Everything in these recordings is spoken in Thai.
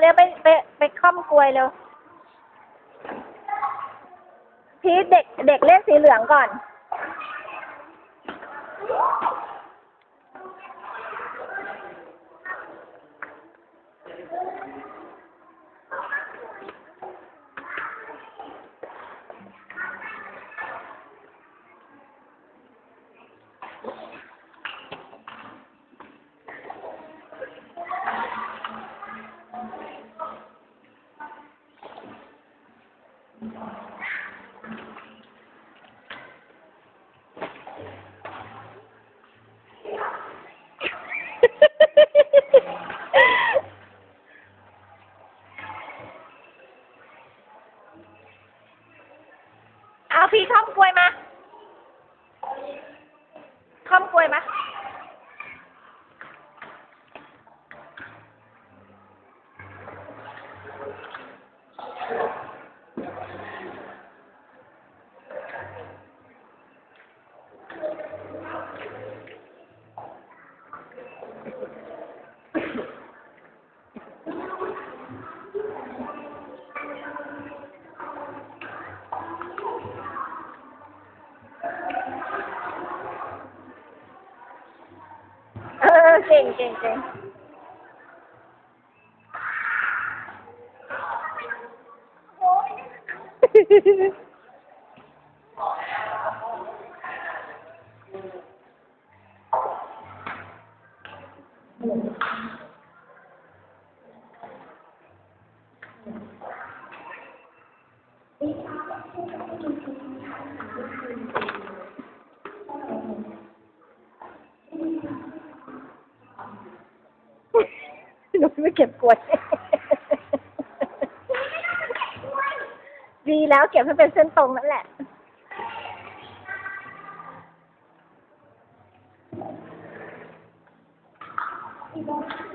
เร็วไปไปไปค่อมกลวยเร็ว พีทเด็กเด็กเล่นสีเหลืองก่อน เอาพี่ข้อมกลวยมาข้อมกลวยมา เออเก่งเก่งเก่ง หนูไม่เก็บกลวย ดีแล้วเก็บให้เป็นเส้นตรงนั่นแหละเก็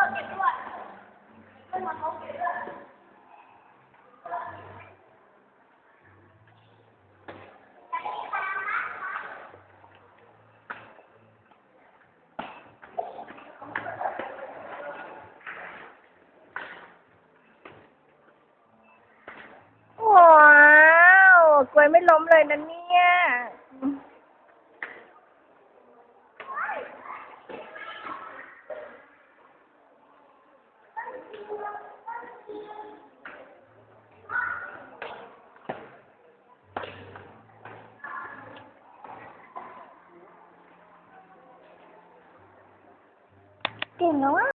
ว้าวกล้วยไม่ล้มเลยนะเนี่ย que no